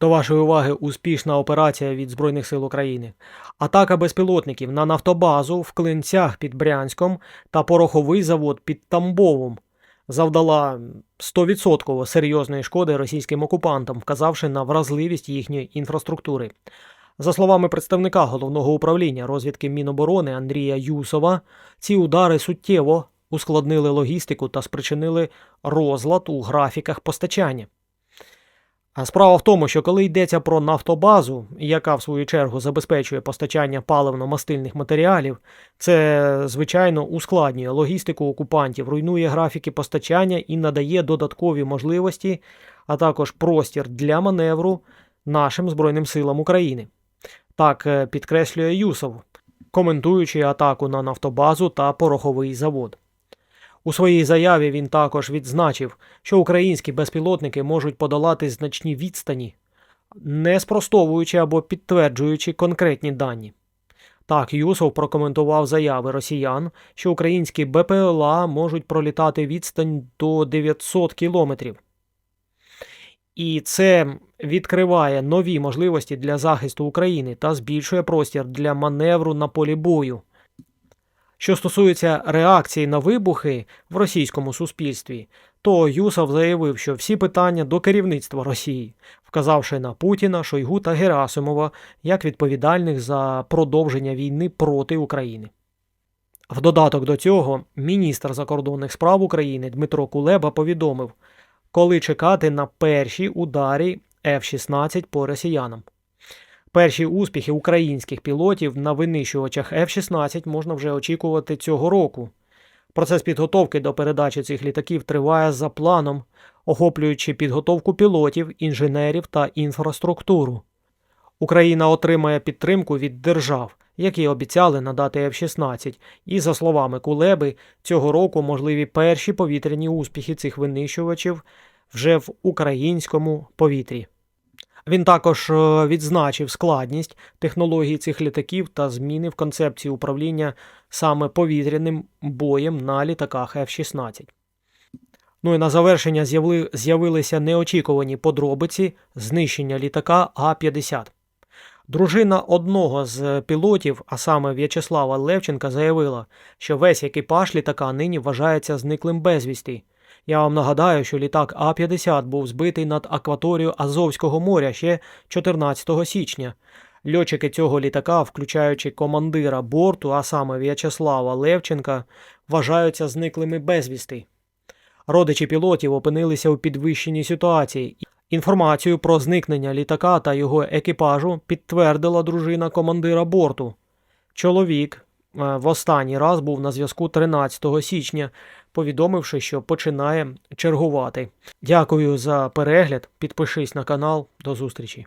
До вашої уваги успішна операція від Збройних сил України. Атака безпілотників на нафтобазу в Клинцях під Брянськом та пороховий завод під Тамбовом завдала 100% серйозної шкоди російським окупантам, вказавши на вразливість їхньої інфраструктури. За словами представника головного управління розвідки Міноборони Андрія Юсова, ці удари суттєво ускладнили логістику та спричинили розлад у графіках постачання. А справа в тому, що коли йдеться про нафтобазу, яка в свою чергу забезпечує постачання паливно-мастильних матеріалів, це звичайно ускладнює логістику окупантів, руйнує графіки постачання і надає додаткові можливості, а також простір для маневру нашим Збройним силам України. Так е, підкреслює Юсов, коментуючи атаку на нафтобазу та пороховий завод. У своїй заяві він також відзначив, що українські безпілотники можуть подолати значні відстані, не спростовуючи або підтверджуючи конкретні дані. Так, Юсов прокоментував заяви росіян, що українські БПЛА можуть пролітати відстань до 900 кілометрів. І це відкриває нові можливості для захисту України та збільшує простір для маневру на полі бою. Що стосується реакції на вибухи в російському суспільстві, то Юсов заявив, що всі питання до керівництва Росії, вказавши на Путіна, Шойгу та Герасимова як відповідальних за продовження війни проти України. В додаток до цього міністр закордонних справ України Дмитро Кулеба повідомив, коли чекати на перші ударі F-16 по росіянам. Перші успіхи українських пілотів на винищувачах F-16 можна вже очікувати цього року. Процес підготовки до передачі цих літаків триває за планом, охоплюючи підготовку пілотів, інженерів та інфраструктуру. Україна отримає підтримку від держав, які обіцяли надати F-16, і, за словами Кулеби, цього року можливі перші повітряні успіхи цих винищувачів вже в українському повітрі. Він також е, відзначив складність технологій цих літаків та зміни в концепції управління саме повітряним боєм на літаках F-16. Ну і на завершення з'яви- з'явилися неочікувані подробиці знищення літака А-50. Дружина одного з пілотів, а саме В'ячеслава Левченка, заявила, що весь екіпаж літака нині вважається зниклим безвісти. Я вам нагадаю, що літак А-50 був збитий над акваторією Азовського моря ще 14 січня. Льотчики цього літака, включаючи командира борту, а саме В'ячеслава Левченка, вважаються зниклими безвісти. Родичі пілотів опинилися у підвищеній ситуації. Інформацію про зникнення літака та його екіпажу підтвердила дружина командира борту. Чоловік в останній раз був на зв'язку 13 січня, повідомивши, що починає чергувати. Дякую за перегляд. Підпишись на канал. До зустрічі.